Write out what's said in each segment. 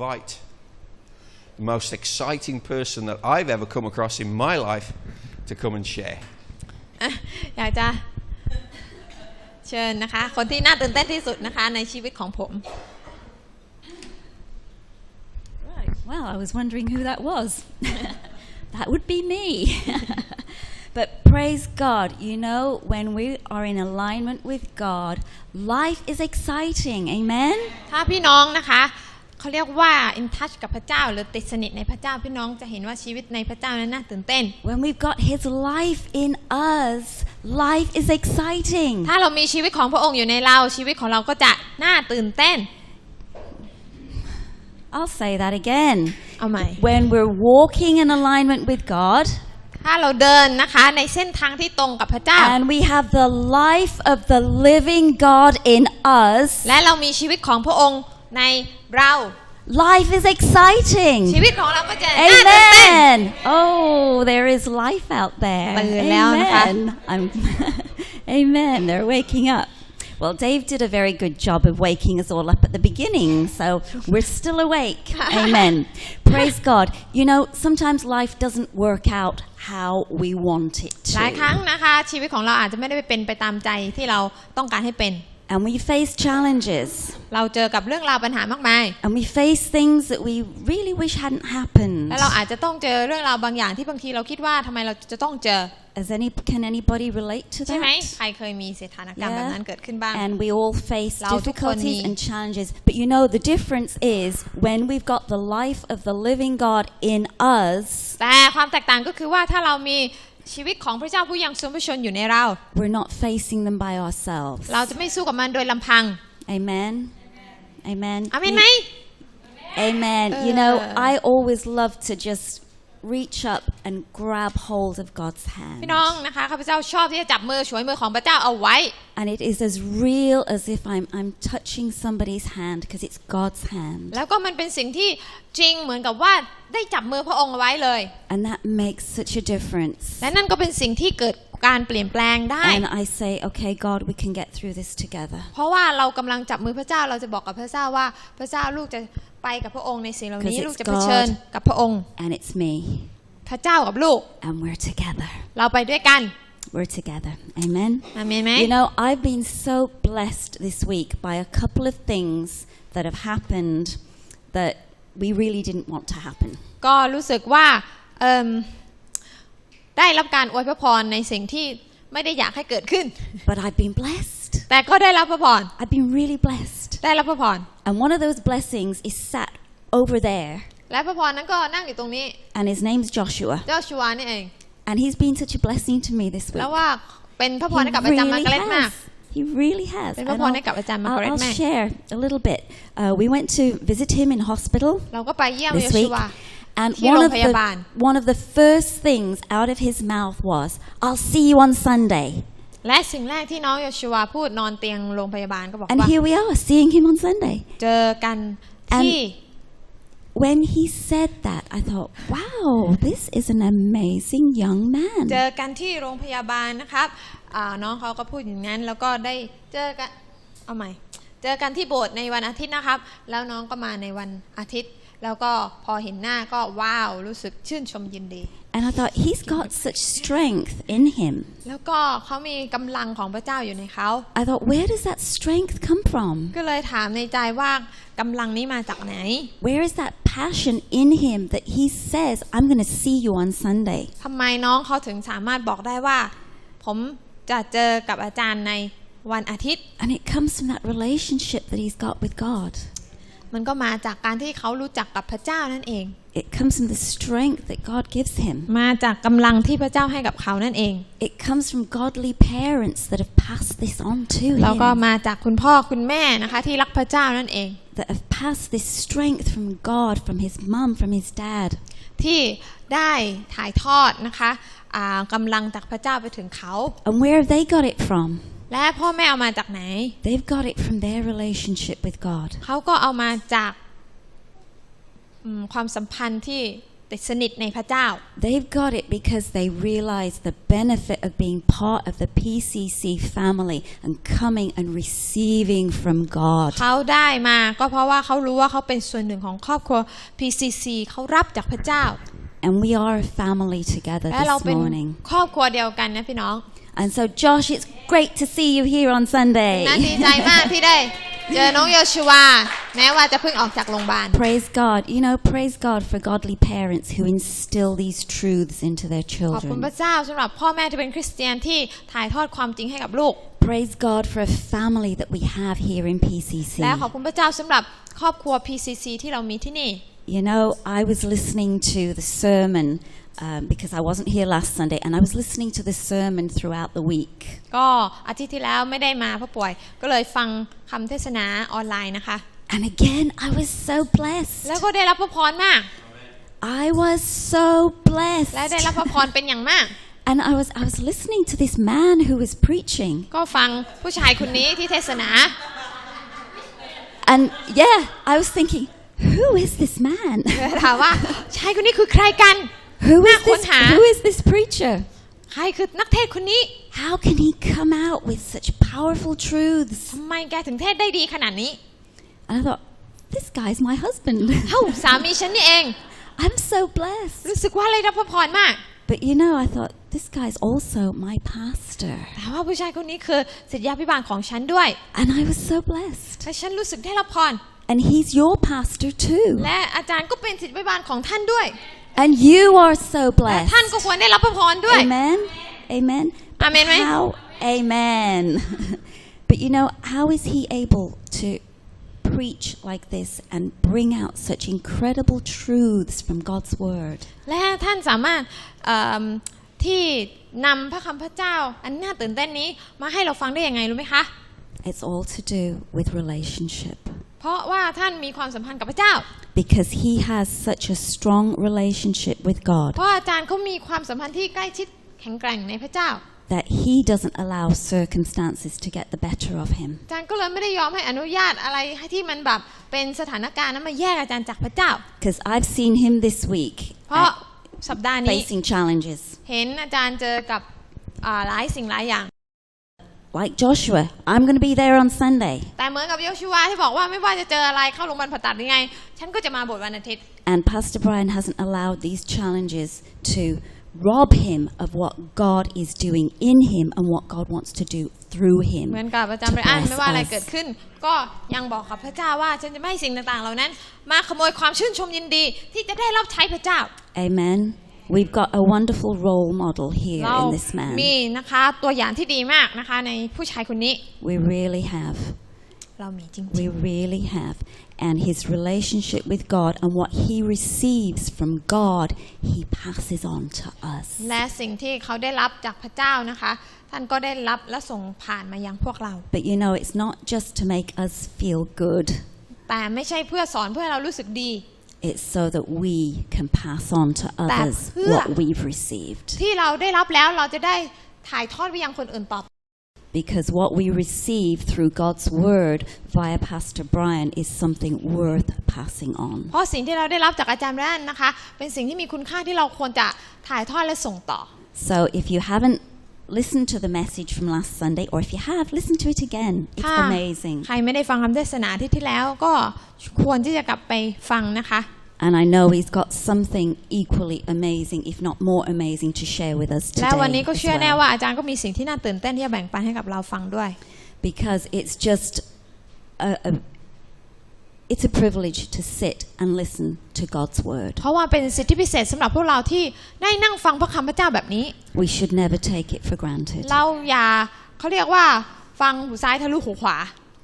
invite the most exciting person that I've ever come across in my life to come and share. อ่ะอยากจะเชิญนะคะ คนที่น่าตื่นเต้นที่สุดนะคะในชีวิตของผม Right. Well, I was wondering who that was. that would be me. but praise God, you know, when we are in alignment with God, life is exciting. Amen? ถ้าพี่น้องนะคะ เขาเรียกว่า in touch กับพระเจ้าหรือติดสนิทในพระเจ้าพี่น้องจะเห็นว่าชีวิตในพระเจ้านั้นน่าตื่นเต้น When we've got His life in us, life is exciting. ถ้าเรามีชีวิตของพระองค์อยู่ในเราชีวิตของเราก็จะน่าตื่นเต้น I'll say that again. เอาใหม่ When we're walking in alignment with God, ถ้าเราเดินนะคะในเส้นทางที่ตรงกับพระเจ้า and we have the life of the living God in us, และเรามีชีวิตของพระองค์ใน เรา life is exciting. ชีวิตของเราก็จะน่าตื่นเต้น Amen. Oh, there is life out there. ตื่นแล้วนะคะ Amen. I'm Amen. They're waking up. Well, Dave did a very good job of waking us all up at the beginning, so we're still awake. Amen. Praise God. You know, sometimes life doesn't work out how we want it หลายครั้ง to. นะคะ ชีวิตของเราอาจจะไม่ได้เป็นไปตามใจที่เราต้องการให้เป็น And we face challenges. เราเจอกับเรื่องราวปัญหามากมาย And we face things that we really wish hadn't happened. และเราอาจจะต้องเจอเรื่องราวบางอย่างที่บางทีเราคิดว่าทำไมเราจะต้องเจอ Has any, can anybody relate to ใช่ไหม that? ใครเคยมีสถานการณ์แบบนั้นเกิดขึ้นบ้าง And we all face เราทุกคนมี difficulties and challenges. But you know, the difference is when we've got the life of the living God in us, แต่ความแตกต่างก็คือว่าถ้าเรามี ชีวิตของพระเจ้าผู้ยังทรงพระชนอยู่ในเรา we're not facing them by ourselves. เราจะไม่สู้กับมันโดยลำพัง Amen. Amen. อาเมน You- ไหม Amen. You know, Uh. I always love to just reach up and grab hold of God's พี่ hand. น้องนะคะข้าพเจ้าชอบที่จะจับมือช่วยมือของพระเจ้าเอาไว้ And it is as real as if I'm, I'm touching somebody's hand because it's God's hand. แล้วก็มันเป็นสิ่งที่จริงเหมือนกับว่าได้จับมือพระองค์เอาไว้เลย And that makes such a difference. และนั่นก็เป็นสิ่งที่เกิด การเปลี่ยนแปลงได้ And I say, okay, God, we can get through this together. เพราะว่าเรากำลังจับมือพระเจ้าเราจะบอกกับพระเจ้าว่าพระเจ้าลูกจะไปกับพระองค์ในสิ่งเหล่านี้ 'Cause it's ลูกจะเผชิญกับพระองค์ And it's me. พระเจ้ากับลูก And we're together. เราไปด้วยกัน We're together. Amen. อาเมนไหม You know, I've been so blessed this week by a couple of things that have happened that we really didn't want to happen. ก็รู้สึกว่าเอิ่ม ได้รับการอวยพระพรในสิ่งที่ไม่ได้อยากให้เกิดขึ้น But I've been blessed. แต่ก็ได้รับพระพร I've been really blessed. ได้รับพระพร And one of those blessings is sat over there. และพระพรนั้นก็นั่งอยู่ตรงนี้ And his name's Joshua. เจ้าชัวนี่เอง And he's been such a blessing to me this week. แล้วว่าเป็นพระพ He รให้กับอาจารย์มา really ร์กาเร็ตมาก has. He really has. เป็น And พระพร I'll, ให้กับอาจารย์มาร์ I'll- กาเร็ต I'll มาก share a little bit. Uh, we went to visit him in hospital เราก็ไปเยี่ยม this โย week. ชัว And ที่ one โรง of พยาบาล the one of the first things out of his mouth was, "I'll see you on Sunday." และสิ่งแรกที่น้องโยชัวพูดนอนเตียงโรงพยาบาลก็บอก And ว่า here we are, seeing him on Sunday. เจอกันที่ When he said that, I thought, "Wow, this is an amazing young เจ man." อกันที่โรงพยาบาลนะครับอ่าน้องเขาก็พูดอย่างนั้นแล้วก็ได้เจอกันเอาใหม่ เจอกันที่โบสถ์ในวันอาทิตย์นะครับ แล้วน้องก็มาในวันอาทิตย์ แล้วก็พอเห็นหน้าก็ว้าวรู้สึกชื่นชมยินดี And I thought, he's got such strength in him. แล้วก็เขามีกำลังของพระเจ้าอยู่ในเขา I thought, where does that strength come from? ก็เลยถามในใจว่ากำลังนี้มาจากไหน Where is that passion in him that he says, I'm going to see you on Sunday? ทำไมน้องเขาถึงสามารถบอกได้ว่า ผมจะเจอกับอาจารย์ในวันอาทิตย์ And it comes from that relationship that he's got with God. มันก็มาจากการที่เขารู้จักกับพระเจ้านั่นเอง It comes from the strength that God gives him. มาจากกำลังที่พระเจ้าให้กับเขานั่นเอง It comes from godly parents that have passed this on to แล้วก็ him. มาจากคุณพ่อคุณแม่นะคะที่รักพระเจ้านั่นเอง That have passed this strength from God, from his mum, from his dad. ที่ได้ถ่ายทอดนะคะอ่ากำลังจากพระเจ้าไปถึงเขา And where have they got it from? และพ่อแม่เอามาจากไหน They've got it from their relationship with God. เขาก็เอามาจากอืมความสัมพันธ์ที่ติดสนิทในพระเจ้า They've got it because they realize the benefit of being part of the PCC family and coming and receiving from God. เขาได้มาก็เพราะว่าเขารู้ว่าเขาเป็นส่วนหนึ่งของครอบครัว PCC เขารับจากพระเจ้า And we are a family together และเรา this เป็น morning. ครอบครัวเดียวกันนะพี่น้อง And so, Josh, it's great to see you here on Sunday. น่าดีใจมากที่ได้ เจอน้องโยชูวา แม้ว่าจะเพิ่งออกจากโรงพยาบาล Praise God. You know, praise God for godly parents who instill these truths into their ขอบคุณพ children. ระเจ้าสำหรับพ่อแม่ที่เป็นคริสเตียนที่ถ่ายทอดความจริงให้กับลูก Praise God for a family that we have here in PCC. และขอบคุณพระเจ้าสำหรับครอบครัว PCC ที่เรามีที่นี่ You know, I was listening to the sermon um, because I wasn't here last Sunday, and I was listening to the sermon throughout the week. ก็อาทิตย์ที่แล้วไม่ได้มาเพราะป่วย ก็เลยฟังคำเทศนาออนไลน์นะคะ And again, I was so แล้ว blessed. ก็ได้รับพระพรมาก I was so และได้ blessed. รับพระพรเป็นอย่างมาก And I was, I was listening to this man who was preaching. ก็ฟังผู้ชายคนนี้ที่เทศนา And yeah, I was thinking, who is this man? ถามว่าชายคนนี้คือใครกัน Who is Nah, this, kun ha? who is this preacher? ใครคือนักเทศคนนี้ How can he come out with such powerful truths? ทำไมแกถึงเทศได้ดีขนาดนี้ And I thought, this guy's my husband. เอ้าสามีฉันนี่เอง I'm so blessed. รู้สึกว่าเลยรับพระพรมาก But you know, I thought, this guy's also my pastor. แต่ว่าผู้ชายคนนี้คือศิษยาพิบาลของฉันด้วย And I was so blessed. และฉันรู้สึกได้รับพร And he's your pastor too. และอาจารย์ก็เป็นศิษยาพิบาลของท่านด้วย And you are so และท่าน blessed. ก็ควรได้รับพระพรด้วย Amen. Amen. But Amen, right? How? Amen. but you know, how is he able to preach like this and bring out such incredible truths from God's word? และท่านสามารถเอิ่มที่นำพระคำพระเจ้า อันน่าตื่นเต้นนี้มาให้เราฟังได้ยังไงรู้ไหมคะ It's all to do with relationship. เพราะว่าท่านมีความสัมพันธ์กับพระเจ้า Because he has such a strong relationship with God เพราะอาจารย์เขามีความสัมพันธ์ที่ใกล้ชิดแข็งแกร่งในพระเจ้า that he doesn't allow circumstances to get the better of him. อาจารย์ก็เลยไม่ได้ยอมให้อนุญาตอะไรให้ที่มันแบบเป็นสถานการณ์นั้นมาแยกอาจารย์จากพระเจ้า Because I've seen him this week เพราะ uh, สัปดาห์นี้ facing challenges. เห็นอาจารย์เจอกับอ่าหลายสิ่งหลายอย่าง Like Joshua, I'm going to be there on Sunday. แต่เหมือนกับโยชูวาที่บอกว่าไม่ว่าจะเจออะไรเข้าโรงพยาบาลผ่าตัดยังไง ฉันก็จะมาโบสถ์วันอาทิตย์ And Pastor Brian hasn't allowed these challenges to rob him of what God is doing in him and what God wants to do through เหมือน him. กับอาจารย์ไบรอัน bless ไม่ว่าอะไร us เกิดขึ้น ก็ยังบอกกับพระเจ้าว่าฉันจะไม่ให้สิ่งต่างๆ เหล่านั้น มาขโมยความชื่นชมยินดีที่จะได้รับใช้พระเจ้า Amen. We've got a wonderful role model here เรา in this man. มีนะคะตัวอย่างที่ดีมากนะคะในผู้ชายคนนี้ We really have. เรามีจริง We really have. And his relationship with God and what he receives from God, he passes on to us. ๆ และสิ่งที่เขาได้รับจากพระเจ้านะคะ ท่านก็ได้รับและส่งผ่านมายังพวกเรา But you know, it's not just to make us feel good, แต่ไม่ใช่เพื่อสอนเพื่อให้เรารู้สึกดี it's so that we can pass on to others พื่อ what we've received. ที่เราได้รับแล้วเราจะได้ถ่ายทอดไปยังคนอื่นต่อ Because what we receive through God's word via Pastor Brian is something worth passing on. เพราะสิ่งที่เราได้รับจากอาจารย์แรนนะคะ เป็นสิ่งที่มีคุณค่าที่เราควรจะถ่ายทอดและส่งต่อ So if you haven't listened to the message from last Sunday, or if you have, listen to it again. It's ถ้า amazing. ใครไม่ได้ฟังคำเทศนาที่ที่แล้วก็ควรที่จะกลับไปฟังนะคะ And I know he's got something equally amazing, if not more amazing, to share with us และวัน today. นี้ก็ as เชื่อแน่ well. ว่าอาจารย์ก็มีสิ่งที่น่าตื่นเต้นที่จะแบ่งปันให้กับเราฟังด้วย Because it's just a, a it's a privilege to sit and listen to God's word. เพราะว่าเป็นสิทธิพิเศษสำหรับพวกเราที่ได้นั่งฟังพระคำพระเจ้าแบบนี้ We should never take it for granted เราอย่าเขาเรียกว่าฟังหูซ้ายทะลุหูขวา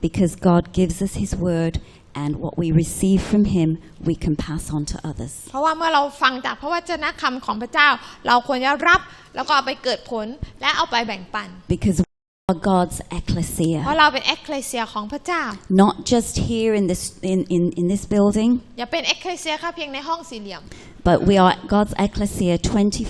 because God gives us his word and what we receive from him we can pass on to others. เพราะว่าเมื่อเราฟังจากพระวจนะคำของพระเจ้า เราควรจะรับแล้วก็เอาไปเกิดผลและเอาไปแบ่งปัน Because we are God's ecclesia. เพราะเราเป็นเอ็กเคลเซียของพระเจ้า Not just here in this in, in, in this building, อย่าเป็นเอ็กเคลเซียแค่เพียงในห้องสี่เหลี่ยม but we are God's ecclesia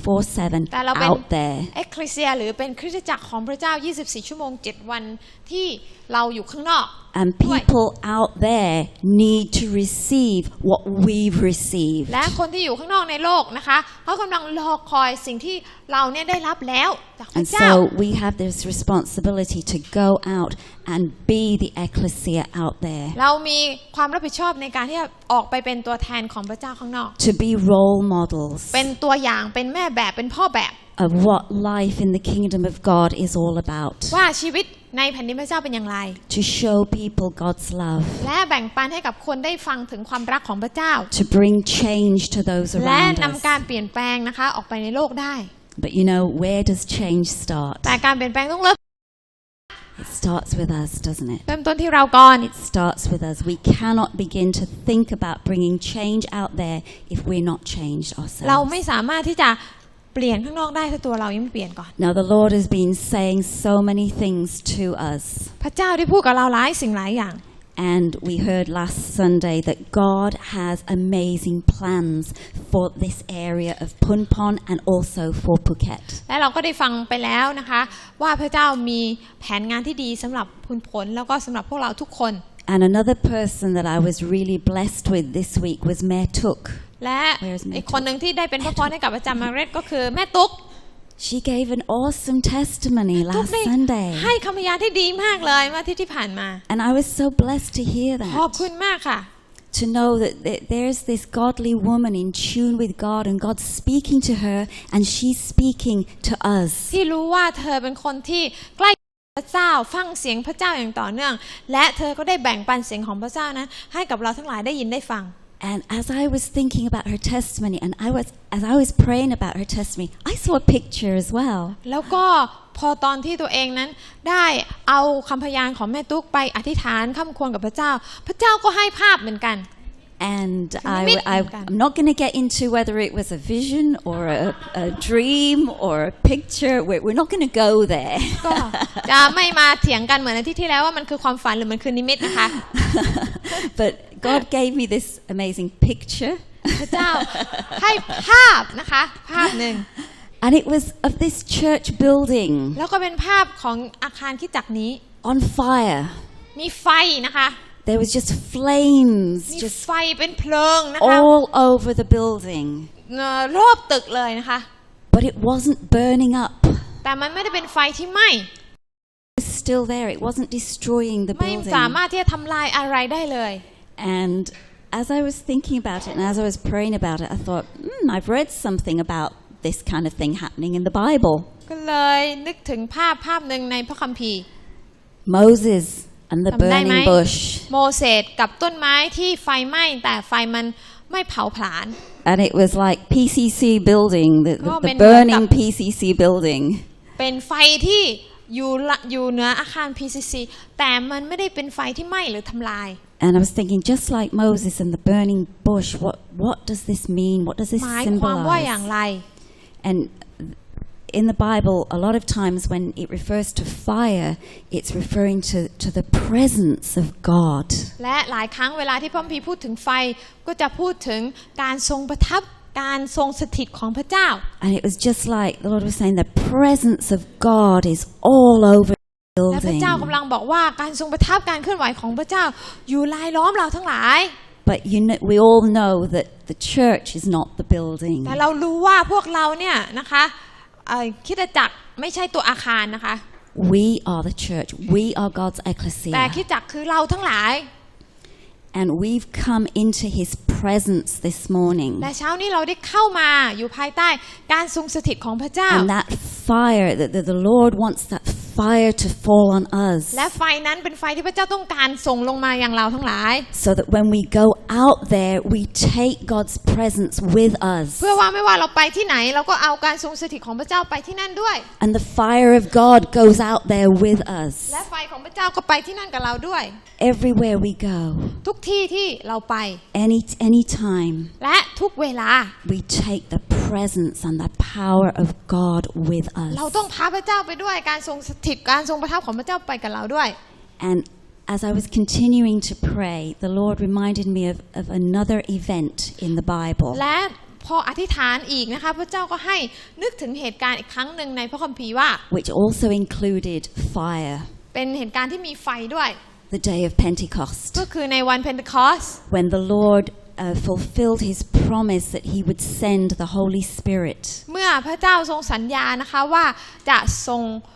24/7แต่เราเป็น out there. เอ็กเคลเซียหรือเป็นคริสตจักรของพระเจ้า 24 ชั่วโมง 7 วันที่เราอยู่ข้างนอก And Right. people out there need to receive what we've received. และคนที่อยู่ข้างนอกในโลกนะคะเขากำลังรอคอยสิ่งที่เราเนี่ยได้รับแล้วจากพ And ระเจ้า so we have this responsibility to go out and be the ecclesia out there, เรามีความรับผิดชอบในการที่จะออกไปเป็นตัวแทนของพระเจ้าข้างนอก to be role models เป็นตัวอย่างเป็นแม่แบบเป็นพ่อแบบ of what life in the kingdom of God is all about. ว่าชีวิต ในแผ่นดินพระเจ้าเป็นอย่างไร To show people God's love, และแบ่งปันให้กับคนได้ฟังถึงความรักของพระเจ้า to bring change to those และ around นำ us. การเปลี่ยนแปลงนะคะออกไปในโลกได้ But you know, where does change start? แต่การเปลี่ยนแปลงต้องเริ่ม It starts with us, doesn't it? เริ่มต้นที่เราก่อน It starts with us. We cannot begin to think about bringing change out there if we're not changed เรา ourselves. ไม่สามารถที่จะเป ลี่ยนข้างนอกได้ถ้าตัวเรายังไม่เปลี่ยนก่อน Now, the Lord has been saying so many things to us. พระเจ้าได้พูดกับเราหลายสิ่งหลายอย่าง And we heard last Sunday that God has amazing plans for this area of Punpon and also for Phuket. และเราก็ได้ฟังไปแล้วนะคะ ว่าพระเจ้ามีแผนงานที่ดีสำหรับพุนผลแล้วก็สำหรับพวกเราทุกคน And another person that I was really blessed with this week was Mayor Tuk. และ Where's Mary อีกคนหนึ่งที่ได้เป็นพระพรให้กับอาจารย์มาร์เร็ตก็คือแม่ตุ๊ก She gave an awesome testimony ตุ๊ก last ได้ Sunday. ให้คำพยานที่ดีมากเลยเมื่ออาที่ที่ผ่านมา And I was so blessed to hear ขอบ that. คุณมากค่ะ To know that th- there's this godly woman in tune with God and God's speaking to her and she's speaking to us. ที่รู้ว่าเธอเป็นคนที่ใกล้พระเจ้าฟังเสียงพระเจ้าอย่างต่อเนื่อง และเธอก็ได้แบ่งปันเสียงของพระเจ้านั้นให้กับเราทั้งหลายได้ยินได้ฟัง And as I was thinking about her testimony and I was as I was praying about her testimony, I saw a picture as well. แล้วก็พอตอนที่ตัวเองนั้นได้เอาคำพยานของแม่ตุ๊กไปอธิษฐานข้ามควรกับพระเจ้า พระเจ้าก็ให้ภาพเหมือนกัน And Commit I,กัน am not going to get into whether it was a vision or a, a dream or a picture. We're, we're not going to go there. ก็จะไม่มาเถียงกันเหมือนอาทิตย์ที่แล้วว่ามันคือความฝันหรือมันคือนิมิตนะคะ but God gave me this amazing picture. พระเจ้าให้ภาพนะคะ ภาพหนึ่ง And it was of this church building แล้วก็เป็นภาพของอาคารคิดจักรนี้ on fire. มีไฟนะคะ There was just flames มี just ไฟเป็นเพลิงนะคะ all over the building. เอ่อรอบตึกเลยนะคะ But it wasn't burning up. แต่มันไม่ได้เป็นไฟที่ไหม้ It was still there. It wasn't destroying the ไม่ building. สามารถที่จะทำลายอะไรได้เลย And as I was thinking about it and as I was praying about it, I thought, hmm, I've read something about this kind of thing happening in the Bible. ก็เลยนึกถึงภาพภาพหนึ่งในพระคัมภีร์ Moses and the จำได้ไหม burning bush. โมเสสกับต้นไม้ที่ไฟไหม้แต่ไฟมันไม่เผาผลาญ And it was like PCC building, the, the, Oh, the men burning welcome. PCC building. เป็นไฟที่อยู่ละอยู่เหนืออาคาร PCC แต่มันไม่ได้เป็นไฟที่ไหม้หรือทำลาย And I was thinking, just like Moses and the burning bush, what, what does this mean? What does this หมายความว่าอย่าง symbolize? ไร And in the Bible, a lot of times when it refers to fire, it's referring to, to the presence of God. และหลายครั้งเวลาที่พระคัมภีร์พูดถึงไฟ ก็จะพูดถึงการทรงประทับการทรงสถิตของพระเจ้า And it was just like the Lord was saying, the presence of God is all over the และพระ building. เจ้ากำลังบอกว่าการทรงประทับการเคลื่อนไหวของพระเจ้า อยู่รายล้อมเราทั้งหลาย But you know, we all know that the church is not the building. แต่เรารู้ว่าพวกเราเนี่ยนะคะเอ่อ คริดจักรไม่ใช่ตัวอาคารนะคะ We are the church. We are God's แต่ ecclesia. คริดจักรคือเราทั้งหลาย And we've come into his presence this morning. และเช้านี้เราได้เข้ามาอยู่ภายใต้การทรงสถิตของพระเจ้า And that fire, that the, the Lord wants that fire to fall on us. และไฟนั้นเป็นไฟที่พระเจ้าต้องการส่งลงมาอย่างเราทั้งหลาย So that when we go out there, we take God's presence with us. เพื่อว่าไม่ว่าเราไปที่ไหนเราก็เอาการทรงสถิตของพระเจ้าไปที่นั่นด้วย And the fire of God goes out there with us. และไฟของพระเจ้าก็ไปที่นั่นกับเราด้วย Everywhere we go, ทุกที่ที่เราไป any any time, และทุกเวลา we take the presence and the power of God with เรา us. ต้องพาพระเจ้าไปด้วยการทรงสถิตการทรงประทับของพระเจ้าไปกับเราด้วย And as I was continuing to pray, the Lord reminded me of, of another event in the Bible. และพออธิษฐานอีกนะคะ พระเจ้าก็ให้นึกถึงเหตุการณ์อีกครั้งหนึ่งในพระคัมภีร์ว่า which also included fire. เป็นเหตุการณ์ที่มีไฟด้วย the day of Pentecost, ก็คือในวันเพนเทคอส when the Lord uh, fulfilled his promise that he would send the Holy Spirit. เมื่อพระเจ้าทรงสัญญานะคะว่าจะทรงอ่า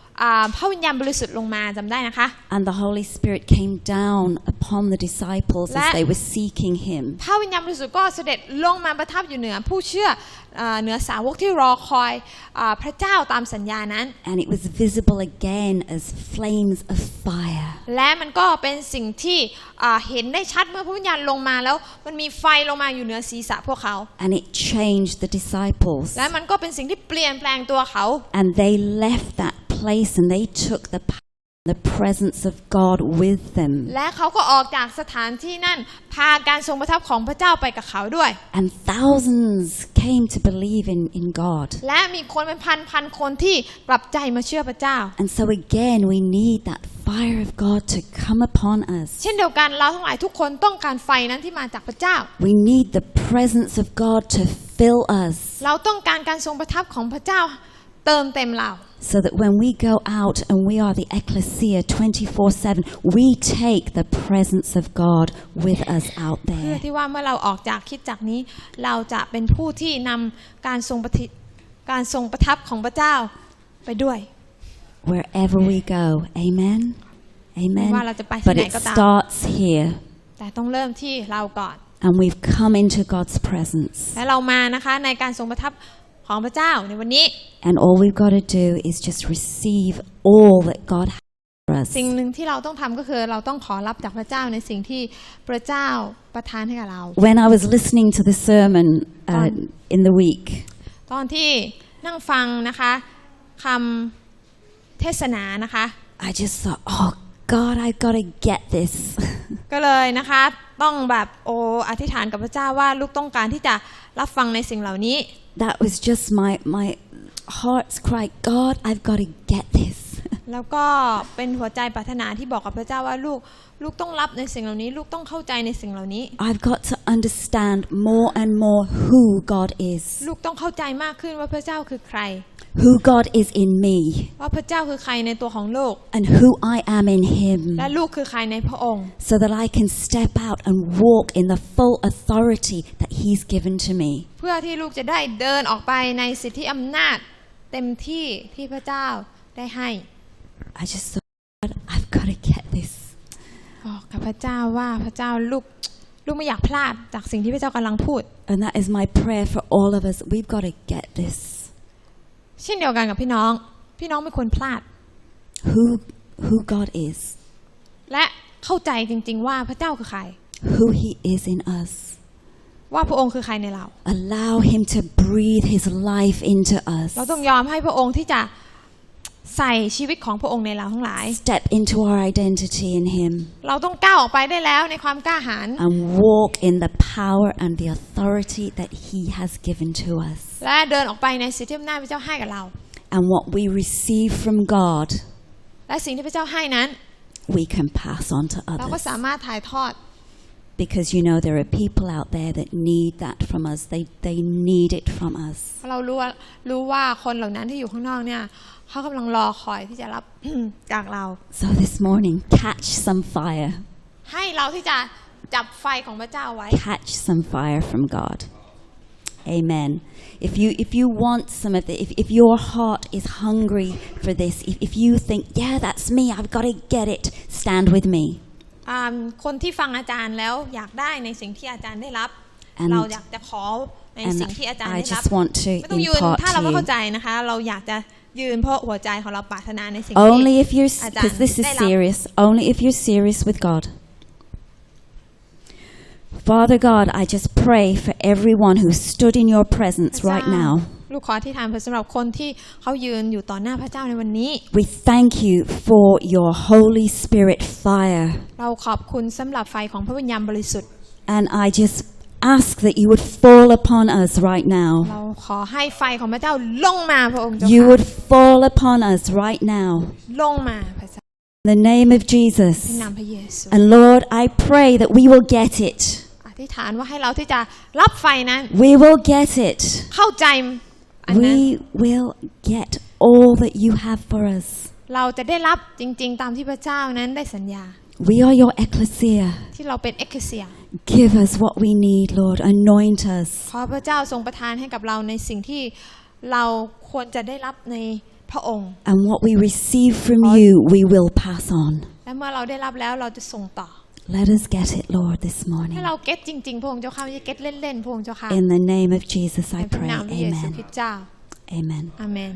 พระวิญญาณบริสุทธิ์ลงมาจำได้นะคะ And the Holy Spirit came down upon the disciples as Let- they were seeking him. พระวิญญาณบริสุทธิ์ก็เสด็จลงมาประทับอยู่เหนือผู้เชื่ออ่าเหนือสาวกที่รอคอยอาพระเจ้าตามสัญญานั้น And it was visible again as flames of fire. และมันก็เป็นสิ่งที่อ่าเห็นได้ชัดเมื่อพระวิญญาณลงมาแล้วมันมีไฟลงมาอยู่เหนือศีรษะพวกเขา And it changed the disciples. และมันก็เป็นสิ่งที่เปลี่ยนแปลงตัวเขา And they left that place and they took the power, the presence of God with them. และเขาก็ออกจากสถานที่นั่น พาการทรงประทับของพระเจ้าไปกับเขาด้วย And thousands came to believe in, in God. และมีคนเป็นพันพันๆคนที่กลับใจมาเชื่อพระเจ้า And so again, we need that fire of God to come upon us. เช่นเดียวกันเราทั้งหลายทุกคนต้องการไฟนั้นที่มาจากพระเจ้า We need the presence of God to fill us เราต้องการการทรงประทับของพระเจ้า เติมเต็มเรา so that when we go out and we are the ecclesia 24 7, we take the presence of God with us out เพื่อ there. ที่ว่าเมื่อเราออกจากคิดจากนี้ เราจะเป็นผู้ที่นำการทรงประทิการทรงประทับของพระเจ้าไปด้วย Wherever we go. Amen. Amen. ไม่ว่าเราจะไปที่ But ไหน it ก็ตาม starts here. แต่ต้องเริ่มที่เราก่อน And we've come into God's presence. และเรามานะคะในการทรงประทับ ของพระเจ้าในวันนี้ And all we've got to do is just receive all that God has for us. สิ่งหนึ่งที่เราต้องทำก็คือเราต้องขอรับจากพระเจ้าในสิ่งที่พระเจ้าประทานให้กับเรา When I was listening to the sermon uh, On. in the week, ตอนที่นั่งฟังนะคะคำเทศนานะคะ I just thought, oh God, I've got to get this. ก็เลยนะคะ ต้องแบบโออธิษฐานกับพระเจ้าว่าลูกต้องการที่จะรับฟังในสิ่งเหล่านี้ that was just my, my heart's cry. God, I've got to get this. แล้วก็เป็นหัวใจปรารถนาที่บอกกับพระเจ้าว่าลูกลูกต้องรับในสิ่งเหล่านี้ ลูกต้องเข้าใจในสิ่งเหล่านี้ I've got to understand more and more who God is, ลูกต้องเข้าใจมากขึ้นว่าพระเจ้าคือใคร who God is in me, ว่าพระเจ้าคือใครในตัวของลูก and who I am in Him, และลูกคือใครในพระองค์ so that I can step out and walk in the full authority that He's given to me. เพื่อที่ลูกจะได้เดินออกไปในสิทธิอำนาจเต็มที่ที่พระเจ้าได้ให้ I just thought, God, I've got to get this. บอกกับพระเจ้าว่าพระเจ้าลูกลูกไม่อยากพลาดจากสิ่งที่พระเจ้ากำลังพูด And that is my prayer for all of us. We've got to get this. เช่นเดียวกันกับพี่น้อง พี่น้องไม่ควรพลาด Who, who God is, และเข้าใจจริงๆว่าพระเจ้าคือใคร who He is in us. ว่าพระองค์คือใครในเรา Allow Him to breathe His life into us. เราต้องยอมให้พระองค์ที่จะใส่ชีวิตของพระองค์ในเราทั้งหลาย Step into our identity in Him เราต้องก้าวออกไปได้แล้วในความกล้าหาญ and walk in the power and the authority that He has given to us. และเดินออกไปในสิทธิอำนาจพระเจ้าให้กับเรา And what we receive from God, และสิ่งที่พระเจ้าให้นั้น we can pass on to เราก็ others. สามารถถ่ายทอด Because you know, there are people out there that need that from us. They, they need it from us. เพราะเรารู้ว่ารู้ว่าคนเหล่านั้นที่อยู่ข้างนอกเนี่ยเขากำลังรอคอยที่จะรับ จากเรา So this morning, catch some fire. ให้เราที่จะจับไฟของพระเจ้าไว้ Catch some fire from God. Amen. If you if you want some of it, if, if your heart is hungry for this, if, if you think, yeah, that's me, I've got to get it, stand with me. อ่าคนที่ฟังอาจารย์แล้วอยากได้ในสิ่งที่อาจารย์ได้รับ And- เราอยากจะขอใน And สิ่งที่อาจารย์ I ได้รับ just want to ไม่ต้องยืน impart ถ้าเรา to ไม่ you. เข้าใจนะคะ เราอยากจะยืนเพราะหัวใจของเราปรารถนาในสิ่งที่ Only if you're, อาจารย์ because this is ได้รับ serious, only if you're serious with God. Father God, I just pray for everyone who stood in your พระ presence เจ้า right now. ลูกขอที่ฐานเพื่อสำหรับคนที่เขายืนอยู่ต่อหน้าพระเจ้าในวันนี้ We thank you for your Holy Spirit fire. เราขอบคุณสำหรับไฟของพระวิญญาณบริสุทธิ์ And I just ask that you would fall upon us right now. เราขอให้ไฟของพระเจ้าลงมาพระองค์เจ้า You ค่ะ would fall upon us right now. ลงมาพระเจ้า In the name of ใน Jesus. นามพระเยซู And Lord, I pray that we will get it. อธิษฐานว่าให้เราที่จะรับไฟนั้น We will get it. เข้าใจอันนั้น We will get all that you have for us. เราจะได้รับจริง ๆ ตามที่พระเจ้านั้นได้สัญญา We are your ecclesia. ที่เราเป็นเอ็กเคเซีย Give us what we need, Lord. Anoint us. ขอพระเจ้าทรงประทานให้กับเราในสิ่งที่เราควรจะได้รับในพระองค์ And what we receive from you, we will pass on. และเมื่อเราได้รับแล้วเราจะส่งต่อ Let us get it, Lord, this ให้ morning. เราเก็ตจริง ๆ พระองค์เจ้าค่ะไม่ใช่เก็ตเล่น ๆ พระองค์เจ้าค่ะ In the name of Jesus, ใน I พระ pray. นามพระเยซูค Amen. ริสต์เจ้า Amen. อาเมน